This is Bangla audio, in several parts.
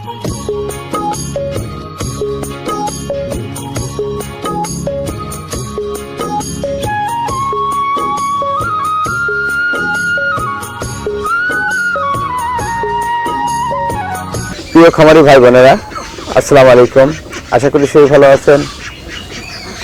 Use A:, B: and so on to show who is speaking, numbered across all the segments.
A: প্রিয় খামারি ভাই বোনেরা, আসসালামু আলাইকুম। আশা করি সবাই ভালো আছেন।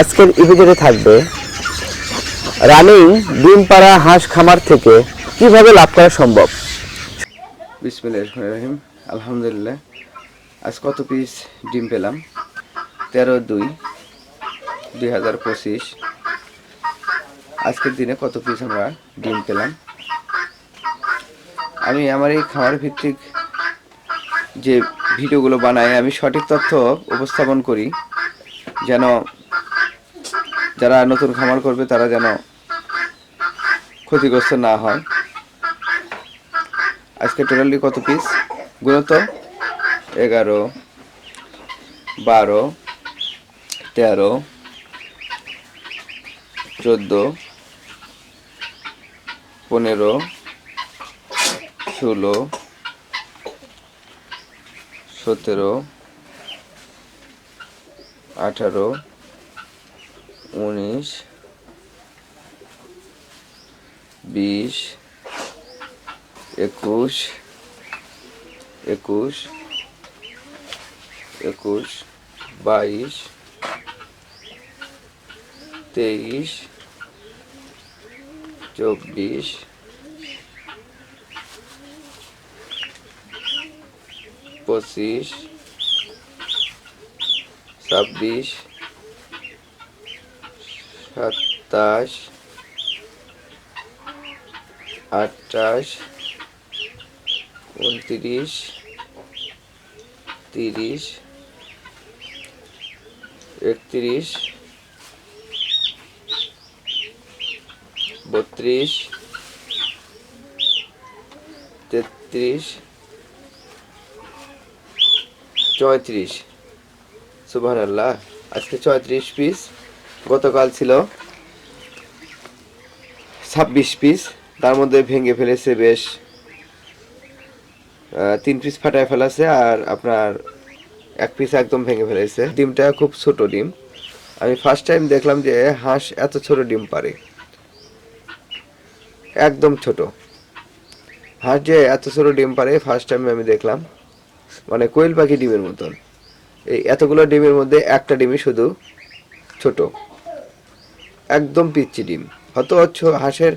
A: আজকের ইপিজেডে থাকবে, রানিং ডিম পাড়া হাঁস খামার থেকে কীভাবে লাভ করা সম্ভব? বিসমিল্লাহির রহমানির রহিম। আলহামদুলিল্লাহ। আজ কত পিস ডিম পেলাম? তেরো দুই দুই হাজার পঁচিশ। আজকের দিনে কত পিস আমরা ডিম পেলাম? আমি আমার এই খামার ভিত্তিক যে ভিডিওগুলো বানাই, আমি সঠিক তথ্য উপস্থাপন করি। যেন যারা নতুন খামার করবে, তারা যেন ক্ষতিগ্রস্ত না হয়। আজকে টোটালি কত পিস গুণত এগারো বারো তেরো চোদ্দ পনেরো ষোলো সতেরো আঠারো উনিশ বিশ একুশ একুশ একুশ বাইশ তেইশ চব্বিশ পঁচিশ ছাব্বিশ সাতাশ আটাশ উনত্রিশ তিরিশ একত্রিশ, বত্রিশ, তেত্রিশ, চৌত্রিশ। সুবাহ আল্লাহ আজকে চৌত্রিশ পিস গতকাল ছিল ছাব্বিশ পিস তার মধ্যে ভেঙে ফেলেছে বেশ তিন পিস ফাটায় ফেলেছে আর আপনার এক পিস একদম ভেঙে ফেলেছে। ডিমটা খুব ছোট ডিম। আমি ফার্স্ট টাইম দেখলাম যে হাঁস এত ছোট ডিম পারে। একদম ছোট। হাঁস যে এত ছোট ডিম পারে ফার্স্ট টাইম আমি দেখলাম। মানে কোয়েল পাখি ডিমের মতন। এই এতগুলো ডিমের মধ্যে একটা ডিমই শুধু ছোট। একদম পিচ্ছি ডিম। হয়তো হচ্ছে হাঁসের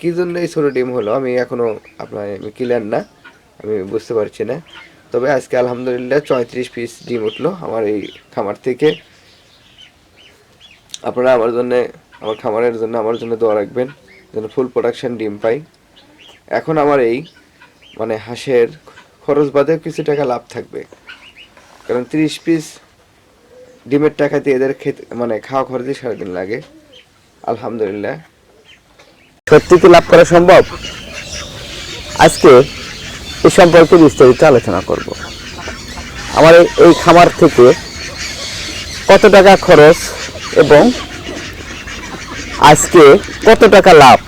A: কী জন্য এই ছোট ডিম হলো আমি এখনও আপনার আমি ক্লিয়ার না। আমি বুঝতে পারছি না। তবে আজকে আলহামদুলিল্লাহ চৌত্রিশ পিস ডিম উঠল আমার এই খামার থেকে। আপনারা আমার জন্য, আমার খামারের জন্য, আমার জন্য দোয়া রাখবেন যেন ফুল প্রোডাকশন ডিম পাই। এখন আমার এই মানে হাঁসের খরচ বাদে কিছু টাকা লাভ থাকবে। কারণ তিরিশ পিস ডিমের টাকা দিয়ে এদের খেতে মানে খাওয়া খরচই সারাদিন লাগে। আলহামদুলিল্লাহ। সত্যি কি লাভ করা সম্ভব? আজকে এ সম্পর্কে বিস্তারিত আলোচনা করব। আমার এই- খামার থেকে কত টাকা খরচ এবং আজকে কত টাকা লাভ?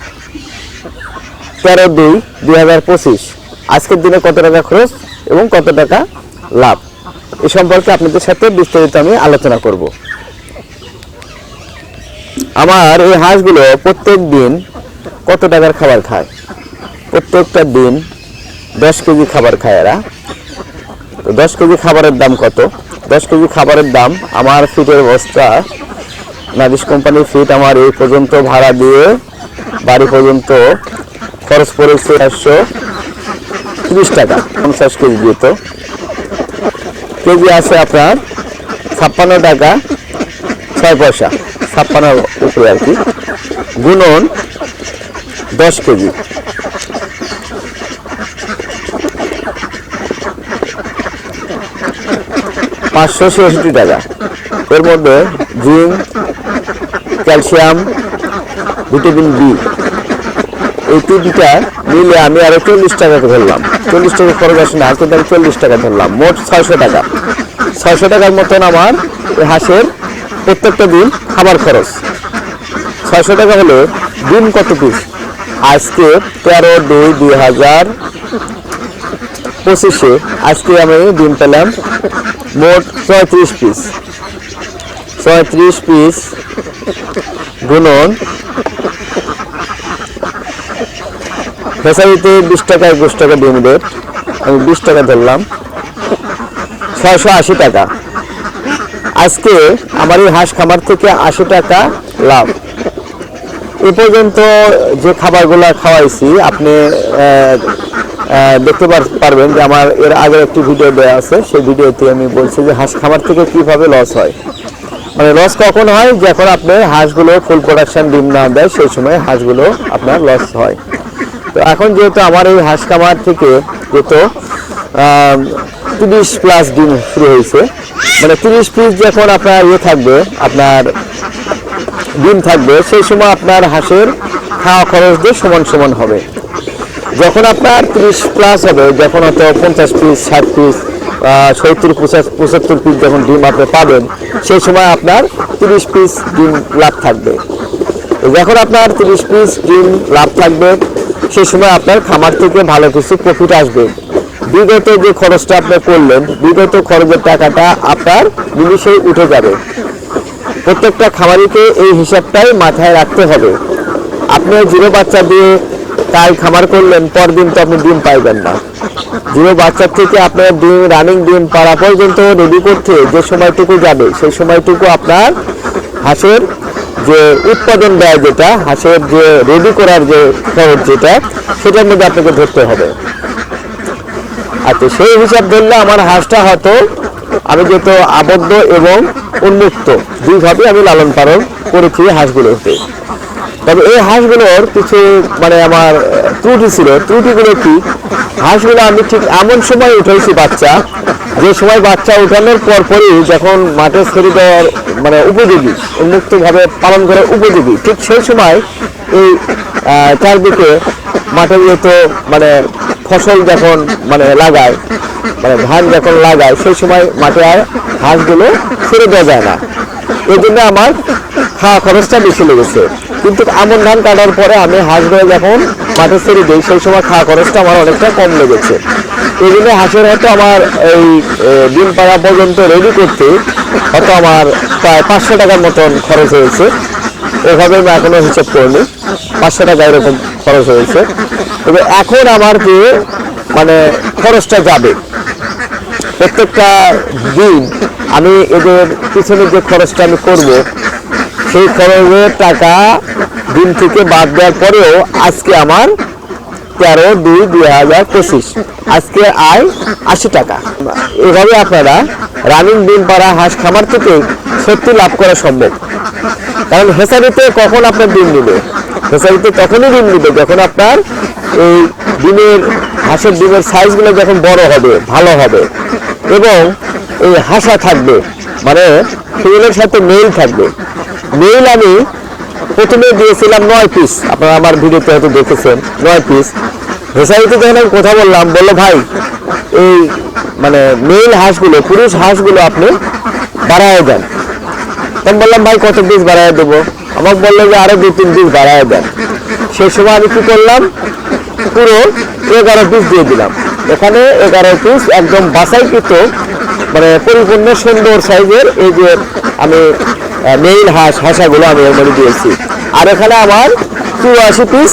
A: তেরো দুই দুই হাজার পঁচিশ। আজকের দিনে কত টাকা খরচ এবং কত টাকা লাভ? এ সম্পর্কে আপনাদের সাথে বিস্তারিত আমি আলোচনা করব। আমার এই হাঁসগুলো প্রত্যেক দিন কত টাকার খাবার খায়? প্রত্যেকটা দিন দশ কেজি খাবার খায় এরা। তো দশ কেজি খাবারের দাম কত? দশ কেজি খাবারের দাম আমার ফিটের বস্তা, নাদিস কোম্পানির ফিট আমার এই পর্যন্ত ভাড়া দিয়ে বাড়ি পর্যন্ত খরচ পড়েছে একশো তিরিশ টাকা, পঞ্চাশ কেজি দিত কেজি আছে আপনার ছাপ্পান্ন টাকা ছয় পয়সা, ছাপ্পান্ন উপরে আর কি। গুণন দশ কেজি। পাঁচশো ছেষট্টি টাকা। এর মধ্যে জিঙ্ক, ক্যালসিয়াম, ভিটামিন বি। এই তিনটা মিলে আমি আরও চল্লিশ টাকা ধরলাম। চল্লিশ টাকা খরচ আসে না কিন্তু আমি চল্লিশ টাকা ধরলাম, মোট ছয়শো টাকা। ছয়শো টাকার মতন আমার হাঁসের প্রত্যেকটা দিন খাবার খরচ। ছয়শো টাকা হলে দিন কত পিস আজকে তেরো দুই দুই হাজার
B: পঁচিশে আজকে আমি ডিম পেলাম মোট ছয়ত্রিশ পিস ছয়ত্রিশ পিস গুণন ফেসারিতে বিশ টাকা একুশ টাকা ডিম রেট। আমি বিশ টাকা ধরলাম। ছয়শো আশি টাকা। আজকে আমার এই হাঁস খামার থেকে আশি টাকা লাভ। এ পর্যন্ত যে খাবারগুলো খাওয়াইছি, আপনি দেখতে পার- পারবেন যে আমার এর আগের একটি ভিডিও দেওয়া আছে। সেই ভিডিওতে আমি বলছি যে হাঁস খামার থেকে কীভাবে লস হয়। মানে লস কখন হয়? যখন আপনি হাঁসগুলো ফুল প্রোডাকশন ডিম না দেয়, সেই সময় হাঁসগুলো আপনার লস হয়। তো এখন যেহেতু আমার এই হাঁস খামার থেকে যেহেতু তিরিশ প্লাস ডিম শুরু হয়েছে মানে তিরিশ পিস যখন আপনার ইয়ে থাকবে, আপনার ডিম থাকবে, সেই সময় আপনার হাঁসের খাওয়া খরচ দিয়ে সমান সমান হবে। যখন আপনার তিরিশ প্লাস হবে, যখন হয়তো পঞ্চাশ পিস ষাট পিস সত্তর পঁচাত্তর পিস যখন ডিম আপনি পাবেন, সেই সময় আপনার তিরিশ পিস ডিম লাভ থাকবে। যখন আপনার তিরিশ পিস ডিম লাভ থাকবে, সেই সময় আপনার খামার থেকে ভালো কিছু প্রফিট আসবে। বিগত যে খরচটা আপনি করলেন, বিগত খরচের টাকাটা আপনার নিমিশেই উঠে যাবে। প্রত্যেকটা খামারিকে এই হিসাবটাই মাথায় রাখতে হবে। আপনি জিরো বাচ্চা দিয়ে তাই খামার করলেন, পরদিন তো আপনি ডিম পাইবেন না। জিরো বাচ্চার থেকে আপনার ডিম, রানিং ডিম পাড়া পর্যন্ত রেডি করতে যে সময়টুকু যাবে, সেই সময়টুকু আপনার হাঁসের যে উৎপাদন ব্যয় যেটা, হাঁসের যে রেডি করার যে খরচ যেটা, সেটার মধ্যে আপনাকে ধরতে হবে। আচ্ছা সেই হিসাব ধরলে আমার হাঁসটা হয়তো আমি যেহেতু আবদ্ধ এবং উন্মুক্ত, দুইভাবে আমি লালন পালন করেছি হাঁসগুলোকে তবে এই হাঁসগুলোর কিছু মানে আমার ত্রুটি ছিল। ত্রুটিগুলো কি? হাঁসগুলো আমি ঠিক এমন সময় উঠেছি বাচ্চা, যে সময় বাচ্চা উঠানোর পর পরই যখন মাঠে ছেড়ে দেওয়ার মানে উপযোগী, উন্মুক্তভাবে পালন করার উপযোগী, ঠিক সেই সময় এই চারদিকে মাঠে যেহেতু মানে ফসল যখন মানে লাগায় মানে ধান যখন লাগায়, সেই সময় মাঠে আর হাঁসগুলো ছেড়ে দেওয়া যায় না। এই জন্য আমার খাওয়া খরচটা বেশি লেগেছে। কিন্তু আমন ধান কাটার পরে আমি হাঁসগুলো যখন মাঠে ছেড়ে দিই, সেই সময় খাওয়া খরচটা আমার অনেকটা কম লেগেছে। এই জন্য হাঁসের হয়তো আমার এই ডিম পাড়া পর্যন্ত রেডি করতে হয়তো আমার প্রায় পাঁচশো টাকার মতন খরচ হয়েছে। এভাবে আমি এখনও হিসাব করিনি। পাঁচশো টাকা এরকম খরচ হয়েছে। তবে এখন আমার যে মানে খরচটা যাবে, প্রত্যেকটা দিন আমি এদের পিছনে যে খরচটা আমি করব সেই খরচের টাকা দিন থেকে বাদ দেওয়ার পরেও আজকে আমার তেরো দুই দুই হাজার পঁচিশ। আজকে আয় আশি টাকা। এভাবে আপনারা রানিং ডিম পাড়া হাঁস খামার থেকে সত্যি লাভ করা সম্ভব। কারণ হেসারিতে কখন আপনার ডিম নিবে? হেসারিতে তখনই ডিম নিবে যখন আপনার এই ডিমের, হাঁসের ডিমের সাইজগুলো যখন বড় হবে, ভালো হবে। এবং এই হাসা থাকবে মানে ফিমেলের সাথে মেল থাকবে। মেল আমি প্রথমে দিয়েছিলাম নয় পিস আপনারা আমার ভিডিওতে হয়তো দেখেছেন, নয় পিস হেসারিতে যখন আমি কথা বললাম, বলল, ভাই, এই মানে মেল হাঁসগুলো, পুরুষ হাঁসগুলো আপনি বাড়ায় দেন। তখন বললাম, ভাই, কত পিস বাড়ায় দেবো? আমাকে বলল যে, আরও দু তিন পিস বাড়ায় দেন। সেই সময় আমি কি করলাম, পুরো এগারো পিস দিয়ে দিলাম। এখানে এগারো পিস একদম বাসাইকৃত মানে পরিপূর্ণ সুন্দর সাইজের, এই যে আমি মেইল হাঁস, হাঁসাগুলো আমি এর দিয়েছি। আর এখানে আমার চুরাশি পিস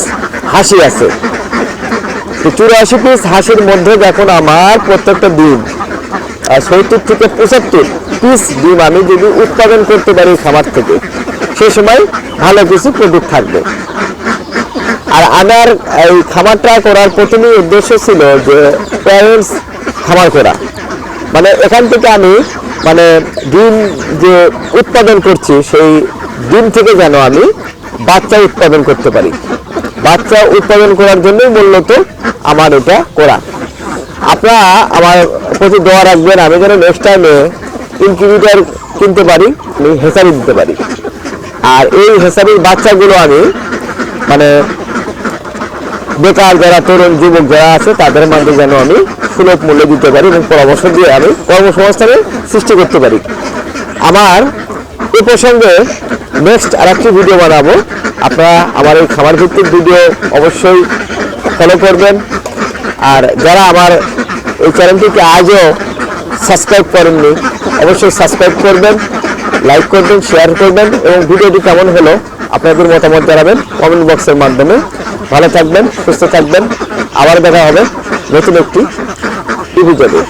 B: হাসি আছে। তো চুরাশি পিস হাসির মধ্যে দেখুন আমার প্রত্যেকটা ডিম সত্তর থেকে পঁচাত্তর পিস ডিম আমি যদি উৎপাদন করতে পারি খামার থেকে, সে সময় ভালো কিছু প্রফিট থাকবে। আর আমার এই খামারটা করার প্রথমে উদ্দেশ্য ছিল যে প্যারেন্টস খামার করা। মানে এখান থেকে আমি মানে ডিম যে উৎপাদন করছি, সেই ডিম থেকে যেন আমি বাচ্চা উৎপাদন করতে পারি। বাচ্চা উৎপাদন করার জন্যই মূলত আমার এটা করা। আপনারা আমার প্রতি দোয়া রাখবেন, আমি যেন নেক্সট টাইমে ইনকিউবেটার কিনতে পারি, আমি হেসারি দিতে পারি। আর এই হেসারির বাচ্চাগুলো আমি মানে বেকার যারা, তরুণ যুবক যারা আছে, তাদের মধ্যে যেন আমি সুলভ মূল্যে দিতে পারি এবং পরামর্শ দিয়ে আমি কর্মসংস্থানের সৃষ্টি করতে পারি। আমার এ প্রসঙ্গে নেক্সট আর একটি ভিডিও বানাবো। আপনারা আমার এই খাবার ভিত্তিক ভিডিও অবশ্যই ফলো করবেন। আর যারা আমার এই চ্যানেলটিকে আজও সাবস্ক্রাইব করেননি, অবশ্যই সাবস্ক্রাইব করবেন লাইক করবেন শেয়ার করবেন এবং ভিডিওটি কেমন হলো আপনাদের মতামত জানাবেন কমেন্ট বক্সের মাধ্যমে। ভালো থাকবেন সুস্থ থাকবেন। আবার দেখা হবে নতুন একটি ইভিডিওতে